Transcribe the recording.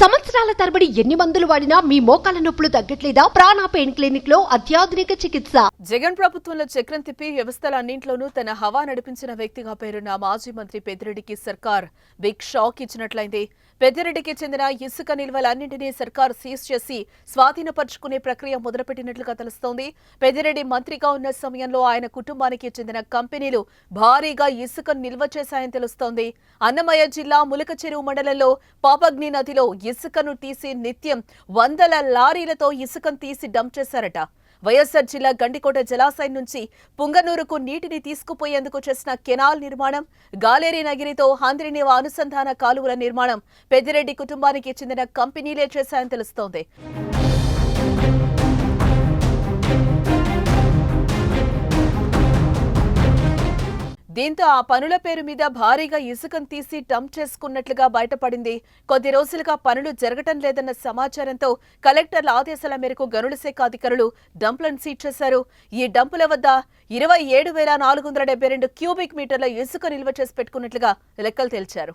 సంవత్సరాల తరబడి ఎన్ని మందులు వాడినా మీ మోకాల నొప్పులు తగ్గట్లేదా? ప్రాణ పెయిన్ క్లినిక్లో అత్యాధునిక చికిత్స. జగన్ ప్రభుత్వంలో చక్రం తిప్పి వ్యవస్థలన్నింట్లోనూ తన హవా నడిపించిన వ్యక్తిగా పేరున్న మాజీ మంత్రి పెద్దిరెడ్డికి సర్కార్ బిగ్ షాక్ ఇచ్చినట్లయింది. పెద్దిరెడ్డికి చెందిన ఇసుక నిల్వలన్నింటినీ సర్కార్ సీజ్ చేసి స్వాధీనపరుచుకునే ప్రక్రియ మొదలుపెట్టినట్లుగా తెలుస్తోంది. పెద్దిరెడ్డి మంత్రిగా ఉన్న సమయంలో ఆయన కుటుంబానికి చెందిన కంపెనీలు భారీగా ఇసుక నిల్వ చేశాయని తెలుస్తోంది. అన్నమయ్య జిల్లా ములక చెరువు మండలంలో పాపగ్ని నదిలో ఇసుకను తీసి నిత్యం వందల లారీలతో ఇసుకను తీసి డంప్ చేశారట. వైఎస్సార్ జిల్లా గండికోట జలాశయం నుంచి పుంగనూరుకు నీటిని తీసుకుపోయేందుకు చేసిన కెనాల్ నిర్మాణం గాలేరి నగిరితో హాంద్రినివ అనుసంధాన కాలువల నిర్మాణం పెద్దిరెడ్డి కుటుంబానికి చెందిన కంపెనీలే చేశాయని తెలుస్తోంది. దీంతో ఆ పనుల పేరు మీద భారీగా ఇసుకను తీసి డంప్ చేసుకున్నట్లుగా బయటపడింది. కొద్ది రోజులుగా పనులు జరగటం లేదన్న సమాచారంతో కలెక్టర్ల ఆదేశాల మేరకు గనుల శాఖ అధికారులు డంపులను సీట్ చేశారు. ఈ డంపుల వద్ద ఇరవై ఏడు వేల నాలుగు వందల డెబ్బై రెండు క్యూబిక్ మీటర్ల ఇసుక నిల్వ చేసి పెట్టుకున్నట్లుగా లెక్కలు తేల్చారు.